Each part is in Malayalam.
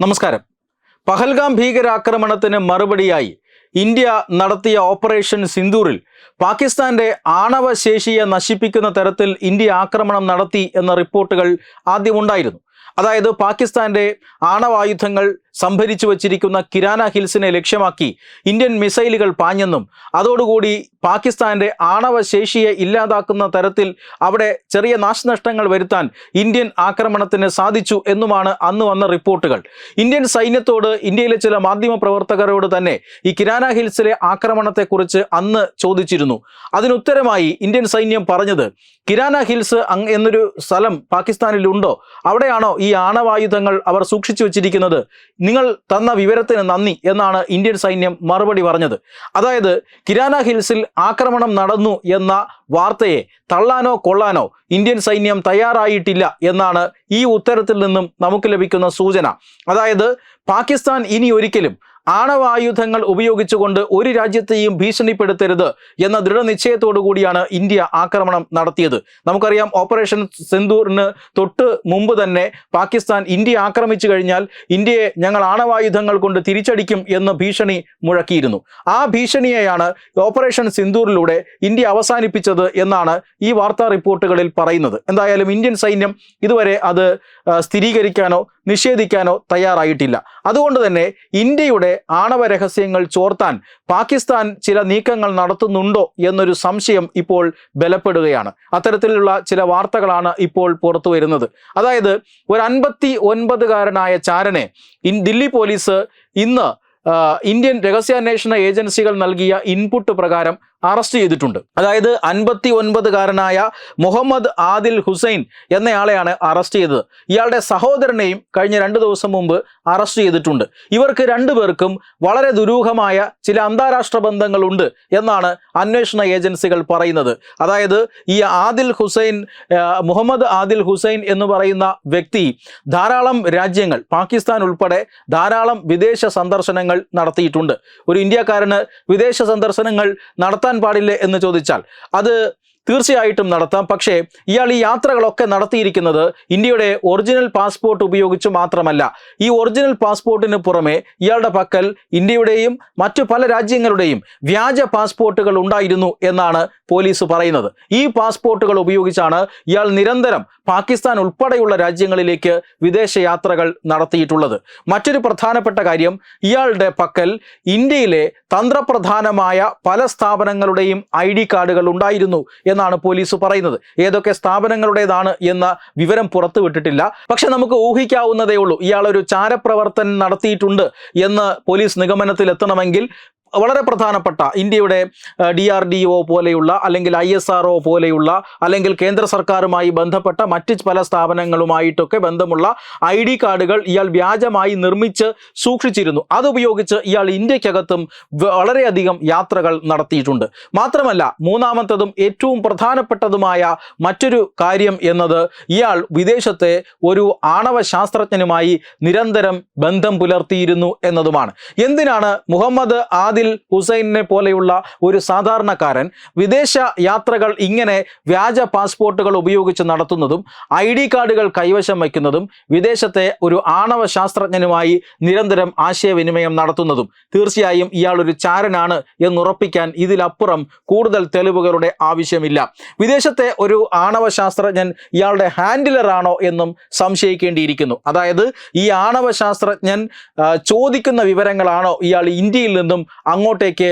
നമസ്കാരം. പഹൽഗാം ഭീകരാക്രമണത്തിന് മറുപടിയായി ഇന്ത്യ നടത്തിയ ഓപ്പറേഷൻ സിന്ദൂറിൽ പാകിസ്ഥാന്റെ ആണവശേഷിയെ നശിപ്പിക്കുന്ന തരത്തിൽ ഇന്ത്യ ആക്രമണം നടത്തി എന്ന റിപ്പോർട്ടുകൾ ആദ്യം ഉണ്ടായിരുന്നു. അതായത് പാകിസ്ഥാന്റെ ആണവായുധങ്ങൾ സംഭരിച്ചു വച്ചിരിക്കുന്ന കിരാന ഹിൽസിനെ ലക്ഷ്യമാക്കി ഇന്ത്യൻ മിസൈലുകൾ പാഞ്ഞെന്നും അതോടുകൂടി പാകിസ്ഥാന്റെ ആണവ ശേഷിയെ ഇല്ലാതാക്കുന്ന തരത്തിൽ അവിടെ ചെറിയ നാശനഷ്ടങ്ങൾ വരുത്താൻ ഇന്ത്യൻ ആക്രമണത്തിന് സാധിച്ചു എന്നുമാണ് അന്ന് വന്ന റിപ്പോർട്ടുകൾ. ഇന്ത്യൻ സൈന്യത്തോട് ഇന്ത്യയിലെ ചില മാധ്യമ പ്രവർത്തകരോട് തന്നെ ഈ കിരാന ഹിൽസിലെ ആക്രമണത്തെക്കുറിച്ച് അന്ന് ചോദിച്ചിരുന്നു അതിനുത്തരമായി ഇന്ത്യൻ സൈന്യം പറഞ്ഞത് കിരാന ഹിൽസ് എന്നൊരു സ്ഥലം പാകിസ്ഥാനിലുണ്ടോ അവിടെയാണോ ഈ ആണവായുധങ്ങൾ അവർ സൂക്ഷിച്ചു വച്ചിരിക്കുന്നത്? നിങ്ങൾ തന്ന വിവരത്തിന് നന്ദി എന്നാണ് ഇന്ത്യൻ സൈന്യം മറുപടി പറഞ്ഞത്. അതായത് കിരാന ഹിൽസിൽ ആക്രമണം നടന്നു എന്ന വാർത്തയെ തള്ളാനോ കൊള്ളാനോ ഇന്ത്യൻ സൈന്യം തയ്യാറായിട്ടില്ല എന്നാണ് ഈ ഉത്തരത്തിൽ നിന്നും നമുക്ക് ലഭിക്കുന്ന സൂചന. അതായത് പാകിസ്ഥാൻ ഇനി ഒരിക്കലും ആണവായുധങ്ങൾ ഉപയോഗിച്ചുകൊണ്ട് ഒരു രാജ്യത്തെയും ഭീഷണിപ്പെടുത്തരുത് എന്ന ദൃഢനിശ്ചയത്തോടു കൂടിയാണ് ഇന്ത്യ ആക്രമണം നടത്തിയത്. നമുക്കറിയാം ഓപ്പറേഷൻ സിന്ദൂറിന് തൊട്ട് മുമ്പ് തന്നെ പാകിസ്ഥാൻ ഇന്ത്യ ആക്രമിച്ചു കഴിഞ്ഞാൽ ഇന്ത്യയെ ഞങ്ങൾ ആണവായുധങ്ങൾ കൊണ്ട് തിരിച്ചടിക്കും എന്ന് ഭീഷണി മുഴക്കിയിരുന്നു. ആ ഭീഷണിയെയാണ് ഓപ്പറേഷൻ സിന്ദൂറിലൂടെ ഇന്ത്യ അവസാനിപ്പിച്ചത് എന്നാണ് ഈ വാർത്താ റിപ്പോർട്ടുകളിൽ പറയുന്നത്. എന്തായാലും ഇന്ത്യൻ സൈന്യം ഇതുവരെ അത് സ്ഥിരീകരിക്കാനോ നിഷേധിക്കാനോ തയ്യാറായിട്ടില്ല. അതുകൊണ്ട് തന്നെ ഇന്ത്യയുടെ ആണവ രഹസ്യങ്ങൾ ചോർത്താൻ പാകിസ്ഥാൻ ചില നീക്കങ്ങൾ നടത്തുന്നുണ്ടോ എന്നൊരു സംശയം ഇപ്പോൾ ബലപ്പെടുകയാണ്. അത്തരത്തിലുള്ള ചില വാർത്തകളാണ് ഇപ്പോൾ പുറത്തു വരുന്നത്. അതായത് ഒരു അൻപത്തി ഒൻപതുകാരനായ ചാരനെ ദില്ലി പോലീസ് ഇന്ന് ഇന്ത്യൻ രഹസ്യാന്വേഷണ ഏജൻസികൾ നൽകിയ ഇൻപുട്ട് പ്രകാരം അറസ്റ്റ് ചെയ്തിട്ടുണ്ട്. അതായത് അൻപത്തി ഒൻപതുകാരനായ മുഹമ്മദ് ആദിൽ ഹുസൈൻ എന്നയാളെയാണ് അറസ്റ്റ് ചെയ്തത്. ഇയാളുടെ സഹോദരനെയും കഴിഞ്ഞ രണ്ട് ദിവസം മുമ്പ് അറസ്റ്റ് ചെയ്തിട്ടുണ്ട്. ഇവർക്ക് രണ്ടുപേർക്കും വളരെ ദുരൂഹമായ ചില അന്താരാഷ്ട്ര ബന്ധങ്ങളുണ്ട് എന്നാണ് അന്വേഷണ ഏജൻസികൾ പറയുന്നത്. അതായത് ഈ ആദിൽ ഹുസൈൻ മുഹമ്മദ് ആദിൽ ഹുസൈൻ എന്ന് പറയുന്ന വ്യക്തി ധാരാളം രാജ്യങ്ങൾ പാകിസ്ഥാൻ ഉൾപ്പെടെ ധാരാളം വിദേശ സന്ദർശനങ്ങൾ നടത്തിയിട്ടുണ്ട്. ഒരു ഇന്ത്യക്കാരന് വിദേശ സന്ദർശനങ്ങൾ നടത്താൻ പാടില്ലേ എന്ന് ചോദിച്ചാൽ അത് തീർച്ചയായിട്ടും നടത്താം. പക്ഷേ ഇയാൾ ഈ യാത്രകളൊക്കെ നടത്തിയിരിക്കുന്നത് ഇന്ത്യയുടെ ഒറിജിനൽ പാസ്പോർട്ട് ഉപയോഗിച്ച് മാത്രമല്ല ഈ ഒറിജിനൽ പാസ്പോർട്ടിന് പുറമെ ഇയാളുടെ പക്കൽ ഇന്ത്യയുടെയും മറ്റു പല രാജ്യങ്ങളുടെയും വ്യാജ പാസ്പോർട്ടുകൾ ഉണ്ടായിരുന്നു എന്നാണ് പോലീസ് പറയുന്നത്. ഈ പാസ്പോർട്ടുകൾ ഉപയോഗിച്ചാണ് ഇയാൾ നിരന്തരം പാകിസ്ഥാൻ ഉൾപ്പെടെയുള്ള രാജ്യങ്ങളിലേക്ക് വിദേശ യാത്രകൾ നടത്തിയിട്ടുള്ളത്. മറ്റൊരു പ്രധാനപ്പെട്ട കാര്യം ഇയാളുടെ പക്കൽ ഇന്ത്യയിലെ തന്ത്രപ്രധാനമായ പല സ്ഥാപനങ്ങളുടെയും ഐ കാർഡുകൾ ഉണ്ടായിരുന്നു എന്നാണ് പോലീസ് പറയുന്നത്. ഏതൊക്കെ സ്ഥാപനങ്ങളുടേതാണ് എന്ന വിവരം പുറത്തുവിട്ടിട്ടില്ല. പക്ഷെ നമുക്ക് ഊഹിക്കാവുന്നതേ ഉള്ളൂ. ഇയാൾ ഒരു ചാരപ്രവർത്തനം നടത്തിയിട്ടുണ്ട് എന്ന് പോലീസ് നിഗമനത്തിൽ എത്തണമെങ്കിൽ വളരെ പ്രധാനപ്പെട്ട ഇന്ത്യയുടെ ഡി ആർ ഡി ഒ പോലെയുള്ള അല്ലെങ്കിൽ ഐ എസ് ആർ ഒ പോലെയുള്ള അല്ലെങ്കിൽ കേന്ദ്ര സർക്കാരുമായി ബന്ധപ്പെട്ട മറ്റ് പല സ്ഥാപനങ്ങളുമായിട്ടൊക്കെ ബന്ധമുള്ള ഐ ഡി കാർഡുകൾ ഇയാൾ വ്യാജമായി നിർമ്മിച്ച് സൂക്ഷിച്ചിരുന്നു. അതുപയോഗിച്ച് ഇയാൾ ഇന്ത്യക്കകത്തും വളരെയധികം യാത്രകൾ നടത്തിയിട്ടുണ്ട്. മാത്രമല്ല മൂന്നാമത്തതും ഏറ്റവും പ്രധാനപ്പെട്ടതുമായ മറ്റൊരു കാര്യം എന്നത് ഇയാൾ വിദേശത്തെ ഒരു ആണവ ശാസ്ത്രജ്ഞനുമായി നിരന്തരം ബന്ധം പുലർത്തിയിരുന്നു എന്നതുമാണ്. എന്തിനാണ് മുഹമ്മദ് ആദിൽ ഹുസൈനെ പോലെയുള്ള ഒരു സാധാരണക്കാരൻ വിദേശ യാത്രകൾ ഇങ്ങനെ വ്യാജ പാസ്പോർട്ടുകൾ ഉപയോഗിച്ച് നടത്തുന്നതും ഐ ഡി കാർഡുകൾ കൈവശം വയ്ക്കുന്നതും വിദേശത്തെ ഒരു ആണവ ശാസ്ത്രജ്ഞനുമായി നിരന്തരം ആശയവിനിമയം നടത്തുന്നതും തീർച്ചയായും ഇയാൾ ഒരു ചാരനാണ് എന്നുറപ്പിക്കാൻ ഇതിലപ്പുറം കൂടുതൽ തെളിവുകളുടെ ആവശ്യമില്ല. വിദേശത്തെ ഒരു ആണവ ശാസ്ത്രജ്ഞൻ ഇയാളുടെ ഹാൻഡിലറാണോ എന്നും സംശയിക്കേണ്ടിയിരിക്കുന്നു. അതായത് ഈ ആണവ ശാസ്ത്രജ്ഞൻ ചോദിക്കുന്ന വിവരങ്ങളാണോ ഇയാൾ ഇന്ത്യയിൽ നിന്നും അങ്ങോട്ടേക്ക്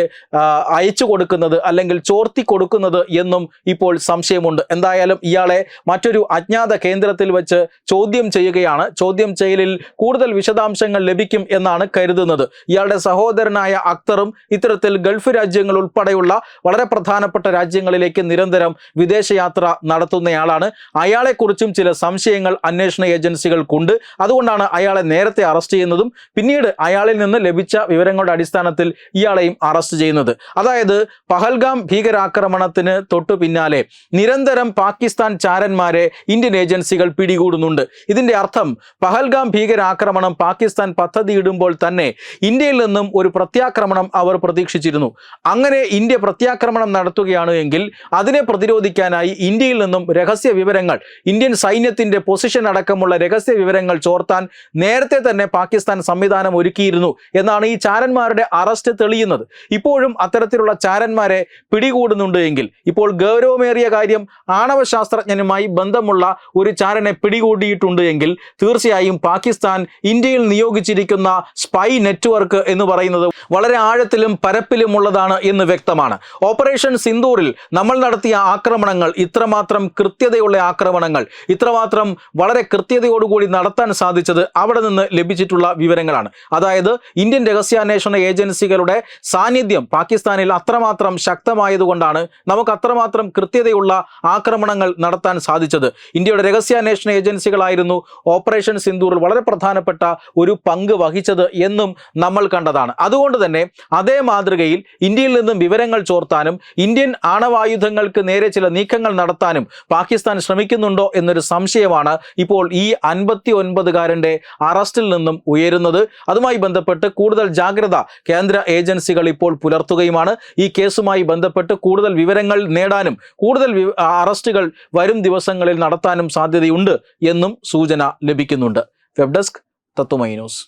അയച്ചു കൊടുക്കുന്നത് അല്ലെങ്കിൽ ചോർത്തി കൊടുക്കുന്നത് എന്നും ഇപ്പോൾ സംശയമുണ്ട്. എന്തായാലും ഇയാളെ മറ്റൊരു അജ്ഞാത കേന്ദ്രത്തിൽ വെച്ച് ചോദ്യം ചെയ്യുകയാണ്. ചോദ്യം ചെയ്യലിൽ കൂടുതൽ വിശദാംശങ്ങൾ ലഭിക്കും എന്നാണ് കരുതുന്നത്. ഇയാളുടെ സഹോദരനായ അക്തറും ഇത്തരത്തിൽ ഗൾഫ് രാജ്യങ്ങൾ ഉൾപ്പെടെയുള്ള വളരെ പ്രധാനപ്പെട്ട രാജ്യങ്ങളിലേക്ക് നിരന്തരം വിദേശയാത്ര നടത്തുന്നയാളാണ്. അയാളെക്കുറിച്ചും ചില സംശയങ്ങൾ അന്വേഷണ ഏജൻസികൾക്കുണ്ട്. അതുകൊണ്ടാണ് അയാളെ നേരത്തെ അറസ്റ്റ് ചെയ്യുന്നതും പിന്നീട് അയാളിൽ നിന്ന് ലഭിച്ച വിവരങ്ങളുടെ അടിസ്ഥാനത്തിൽ ഇയാൾ ഇയാളെയും അറസ്റ്റ് ചെയ്യുന്നത്. അതായത് പഹൽഗാം ഭീകരാക്രമണത്തിന് തൊട്ടു പിന്നാലെ നിരന്തരം പാകിസ്ഥാൻ ചാരന്മാരെ ഇന്ത്യൻ ഏജൻസികൾ പിടികൂടുന്നുണ്ട്. ഇതിന്റെ അർത്ഥം പഹൽഗാം ഭീകരാക്രമണം പാകിസ്ഥാൻ പദ്ധതിയിടുമ്പോൾ തന്നെ ഇന്ത്യയിൽ നിന്നും ഒരു പ്രത്യാക്രമണം അവർ പ്രതീക്ഷിച്ചിരുന്നു. അങ്ങനെ ഇന്ത്യ പ്രത്യാക്രമണം നടത്തുകയാണ് എങ്കിൽ അതിനെ പ്രതിരോധിക്കാനായി ഇന്ത്യയിൽ നിന്നും രഹസ്യ വിവരങ്ങൾ ഇന്ത്യൻ സൈന്യത്തിന്റെ പൊസിഷൻ അടക്കമുള്ള രഹസ്യ വിവരങ്ങൾ ചോർത്താൻ നേരത്തെ തന്നെ പാകിസ്ഥാൻ സംവിധാനം ഒരുക്കിയിരുന്നു എന്നാണ് ഈ ചാരന്മാരുടെ അറസ്റ്റ് തെളിയുന്നത് ഇപ്പോഴും അത്തരത്തിലുള്ള ചാരന്മാരെ പിടികൂടുന്നുണ്ട് എങ്കിൽ ഇപ്പോൾ ഗൗരവമേറിയ കാര്യം ആണവ ശാസ്ത്രജ്ഞനുമായി ബന്ധമുള്ള ഒരു ചാരനെ പിടികൂടിയിട്ടുണ്ട് എങ്കിൽ തീർച്ചയായും പാകിസ്ഥാൻ ഇന്ത്യയിൽ നിയോഗിച്ചിരിക്കുന്ന സ്പൈ നെറ്റ്വർക്ക് എന്ന് പറയുന്നത് വളരെ ആഴത്തിലും പരപ്പിലുമുള്ളതാണ് എന്ന് വ്യക്തമാണ്. ഓപ്പറേഷൻ സിന്ദൂറിൽ നമ്മൾ നടത്തിയ ആക്രമണങ്ങൾ ഇത്രമാത്രം കൃത്യതയുള്ള ആക്രമണങ്ങൾ ഇത്രമാത്രം വളരെ കൃത്യതയോടുകൂടി നടത്താൻ സാധിച്ചത് അവിടെ നിന്ന് ലഭിച്ചിട്ടുള്ള വിവരങ്ങളാണ്. അതായത് ഇന്ത്യൻ രഹസ്യാന്വേഷണ ഏജൻസികളുടെ സാന്നിധ്യം പാകിസ്ഥാനിൽ അത്രമാത്രം ശക്തമായതുകൊണ്ടാണ് നമുക്ക് അത്രമാത്രം കൃത്യതയുള്ള ആക്രമണങ്ങൾ നടത്താൻ സാധിച്ചത്. ഇന്ത്യയുടെ രഹസ്യാന്വേഷണ ഏജൻസികളായിരുന്നു ഓപ്പറേഷൻ സിന്ദൂറിൽ വളരെ പ്രധാനപ്പെട്ട ഒരു പങ്ക് വഹിച്ചത് എന്നും നമ്മൾ കണ്ടതാണ്. അതുകൊണ്ട് തന്നെ അതേ മാതൃകയിൽ ഇന്ത്യയിൽ നിന്നും വിവരങ്ങൾ ചോർത്താനും ഇന്ത്യൻ ആണവായുധങ്ങൾക്ക് നേരെ ചില നീക്കങ്ങൾ നടത്താനും പാകിസ്ഥാൻ ശ്രമിക്കുന്നുണ്ടോ എന്നൊരു സംശയമാണ് ഇപ്പോൾ ഈ അൻപത്തി ഒൻപതുകാരന്റെ അറസ്റ്റിൽ നിന്നും ഉയരുന്നത്. അതുമായി ബന്ധപ്പെട്ട് കൂടുതൽ ജാഗ്രത കേന്ദ്ര ഏജൻസികൾ ഇപ്പോൾ പുലർത്തുകയുമാണ്. ഈ കേസുമായി ബന്ധപ്പെട്ട് കൂടുതൽ വിവരങ്ങൾ നേടാനും കൂടുതൽ അറസ്റ്റുകൾ വരും ദിവസങ്ങളിൽ നടത്താനും സാധ്യതയുണ്ട് എന്നും സൂചന ലഭിക്കുന്നുണ്ട്. Web desk Tatwamayi news.